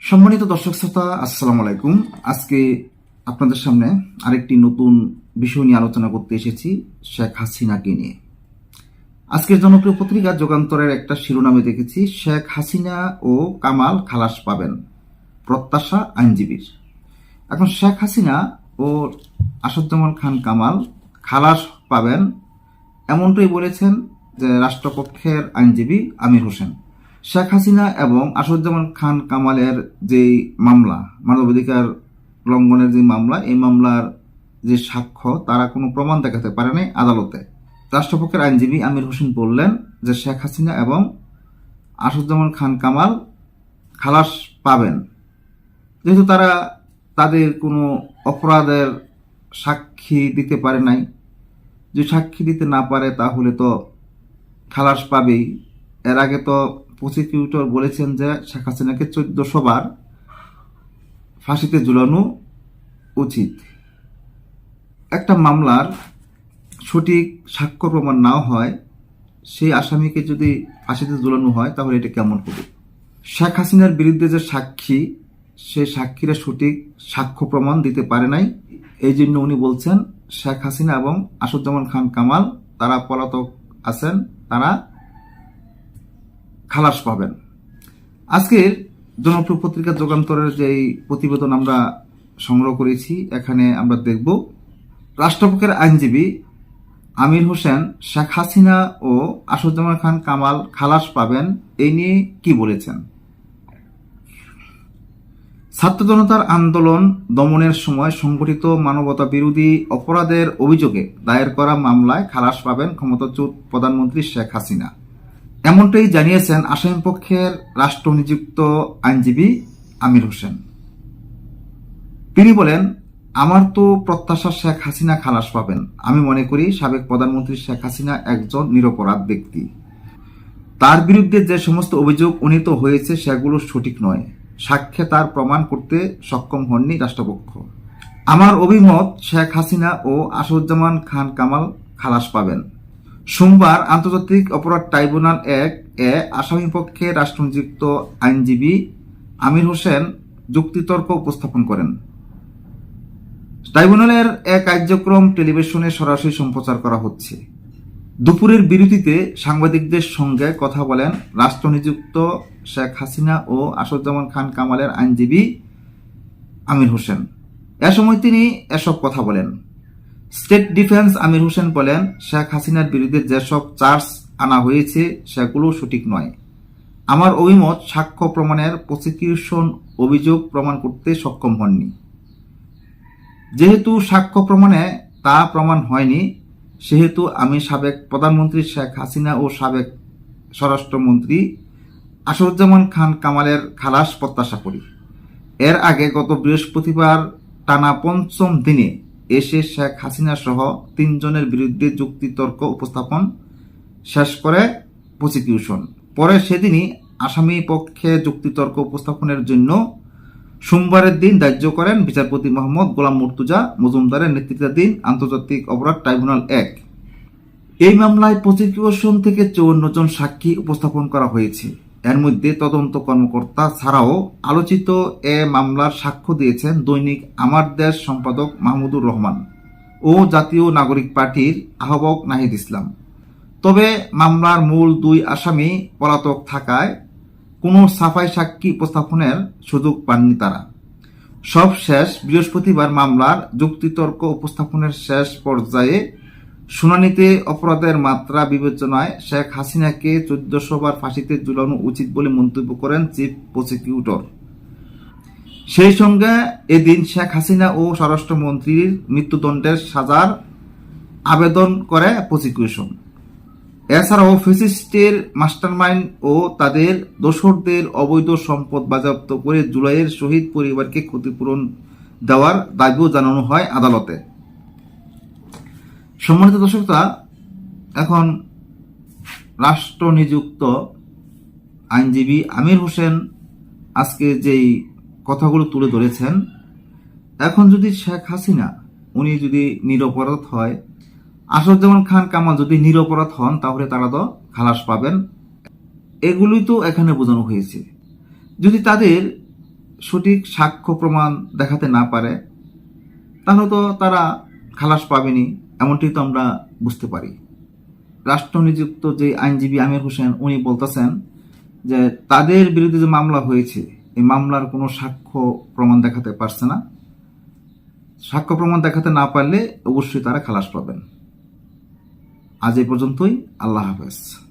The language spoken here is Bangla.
সম্মানিত দর্শক শ্রোতা, আসসালামু আলাইকুম। আজকে আপনাদের সামনে আরেকটি নতুন বিষয় নিয়ে আলোচনা করতে এসেছি শেখ হাসিনাকে নিয়ে। আজকের জনপ্রিয় পত্রিকা যুগান্তরের একটা শিরোনামে দেখেছি, শেখ হাসিনা ও কামাল খালাস পাবেন, প্রত্যাশা আইনজীবীর। এখন শেখ হাসিনা ও আসাদুজ্জামান খান কামাল খালাস পাবেন, এমনটাই বলেছেন যে রাষ্ট্রপক্ষের আইনজীবী আমির হোসেন। শেখ হাসিনা এবং আসাদুজ্জামান খান কামালের যে মামলা, মানবাধিকার লঙ্ঘনের যে মামলা, এই মামলার যে সাক্ষ্য, তারা কোনো প্রমাণ দেখাতে পারেনি আদালতে। রাষ্ট্রপক্ষের আইনজীবী আমির হোসেন বললেন যে শেখ হাসিনা এবং আসাদুজ্জামান খান কামাল খালাস পাবেন। যেহেতু তারা তাদের কোনো অপরাধের সাক্ষী দিতে পারে নাই যে সাক্ষী দিতে না পারে তাহলে তো খালাস পাবেই। এর আগে তো প্রসিকিউটর বলেছেন যে শেখ হাসিনাকে চোদ্দশো বার ফাঁসিতে ঝুলানো উচিত। একটা মামলার সঠিক সাক্ষ্য প্রমাণ নাও হয়, সেই আসামিকে যদি ফাঁসিতে ঝুলানো হয়, তাহলে এটা কেমন হবে? শেখ হাসিনার বিরুদ্ধে যে সাক্ষী, সেই সাক্ষীরা সঠিক সাক্ষ্য প্রমাণ দিতে পারে নাই। এই জন্য উনি বলছেন, শেখ হাসিনা এবং আসুজ্জামান খান কামাল, তারা পলাতক আছেন, তারা খালাস পাবেন। আজকের জনপ্রিয় পত্রিকা যুগান্তরের যে প্রতিবেদন আমরা সংগ্রহ করেছি, এখানে আমরা দেখব রাষ্ট্রপক্ষের আইনজীবী আমির হোসেন, শেখ হাসিনা ও আসাদুজ্জামান খান কামাল খালাস পাবেন। এই নিয়ে কি বলেছেন? ছাত্র জনতার আন্দোলন দমনের সময় সংগঠিত মানবতা বিরোধী অপরাধের অভিযোগে দায়ের করা মামলায় খালাস পাবেন ক্ষমতাচ্যুত প্রধানমন্ত্রী শেখ হাসিনা। এমনটাই জানিয়েছেন আসামিপক্ষের রাষ্ট্র নিযুক্ত আইনজীবী আমির হোসেন। তিনি বলেন, আমার তো প্রত্যাশা শেখ হাসিনা খালাস পাবেন। আমি মনে করি সাবেক প্রধানমন্ত্রী শেখ হাসিনা একজন নিরপরাধ ব্যক্তি। তার বিরুদ্ধে যে সমস্ত অভিযোগ উন্নীত হয়েছে সেগুলো সঠিক নয়। সাক্ষ্যে তার প্রমাণ করতে সক্ষম হননি রাষ্ট্রপক্ষ। আমার অভিমত, শেখ হাসিনা ও আসাদুজ্জামান খান কামাল খালাস পাবেন। সোমবার আন্তর্জাতিক অপরাধ ট্রাইব্যুনাল এক এ আসামিপক্ষে রাষ্ট্রনিযুক্ত আইনজীবী আমির হোসেন যুক্তিতর্ক উপস্থাপন করেন। ট্রাইব্যুনালের এক কার্যক্রম টেলিভিশনে সরাসরি সম্প্রচার করা হচ্ছে। দুপুরের বিরতিতে সাংবাদিকদের সঙ্গে কথা বলেন রাষ্ট্রনিযুক্ত শেখ হাসিনা ও আসাদুজ্জামান খান কামালের আইনজীবী আমির হোসেন। এ সময় তিনি এসব কথা বলেন। স্টেট ডিফেন্স আমির হোসেন বলেন, শেখ হাসিনার বিরুদ্ধে যেসব চার্জ আনা হয়েছে, সেগুলো সঠিক নয়। আমার অভিমত, সাক্ষ্য প্রমাণের প্রসিকিউশন অভিযোগ প্রমাণ করতে সক্ষম হননি। যেহেতু সাক্ষ্য প্রমাণে তা প্রমাণ হয়নি, সেহেতু আমি সাবেক প্রধানমন্ত্রী শেখ হাসিনা ও সাবেক স্বরাষ্ট্রমন্ত্রী আসাদুজ্জামান খান কামালের খালাস প্রত্যাশা করি। এর আগে গত বৃহস্পতিবার টানা পঞ্চম দিনে এসে শেখ হাসিনা সহ তিনজনের বিরুদ্ধে যুক্তিতর্ক উপস্থাপন শেষ করে প্রসিকিউশন পরে সেদিনই আসামি পক্ষে যুক্তিতর্ক উপস্থাপনের জন্য সোমবারের দিন ধার্য করেন বিচারপতি মোহাম্মদ গোলাম মুর্তুজা মজুমদারের নেতৃত্বাধীন আন্তর্জাতিক অপরাধ ট্রাইব্যুনাল এক। এই মামলায় প্রসিকিউশন থেকে চৌন্ন জন সাক্ষী উপস্থাপন করা হয়েছে। এর মধ্যে তদন্ত কর্মকর্তা ছাড়াও আলোচিত এ মামলার সাক্ষ্য দিয়েছেন দৈনিক আমার দেশ সম্পাদক মাহমুদুর রহমান ও জাতীয় নাগরিক পার্টির আহ্বায়ক নাহিদ ইসলাম। তবে মামলার মূল দুই আসামি পলাতক থাকায় কোনো সাফাই সাক্ষী উপস্থাপনের সুযোগ পাননি তারা। সব শেষ বৃহস্পতিবার মামলার যুক্তিতর্ক উপস্থাপনের শেষ পর্যায়ে শুনানিতে অপরাধের মাত্রা বিবেচনায় শেখ হাসিনাকে চোদ্দশো বার ফাঁসিতে ঝুলানো উচিত বলে মন্তব্য করেন চিফ প্রসিকিউটর। সেই সঙ্গে এদিন শেখ হাসিনা ও স্বরাষ্ট্রমন্ত্রীর মৃত্যুদণ্ডের সাজার আবেদন করে প্রসিকিউশন। এছাড়াও ফেসিস্টের মাস্টারমাইন্ড ও তাদের দোসরদের অবৈধ সম্পদ বাজেয়াপ্ত করে জুলাইয়ের শহীদ পরিবারকে ক্ষতিপূরণ দেওয়ার দাবিও জানানো হয় আদালতে। সম্মানিত দর্শকরা এখন রাষ্ট্র নিযুক্ত আইনজীবী আমির হোসেন আজকে যেই কথাগুলো তুলে ধরেছেন, এখন যদি শেখ হাসিনা, উনি যদি নিরপরাধ হয়, আসাদুজ্জামান খান কামাল যদি নিরপরাধ হন, তাহলে তারা তো খালাস পাবেন। এগুলোই তো এখানে বোঝানো হয়েছে। যদি তাদের সঠিক সাক্ষ্য প্রমাণ দেখাতে না পারে, তাহলে তো তারা খালাস পাবেনি এমনটি তো আমরা বুঝতে পারি। রাষ্ট্র নিযুক্ত যে আইনজীবী আমির হোসেন, উনি বলতেছেন যে তাদের বিরুদ্ধে যে মামলা হয়েছে, এই মামলার কোনো সাক্ষ্য প্রমাণ দেখাতে পারছে না। সাক্ষ্য প্রমাণ দেখাতে না পারলে অবশ্যই তারা খালাস পাবেন। আজ এই পর্যন্তই। আল্লাহ হাফেজ।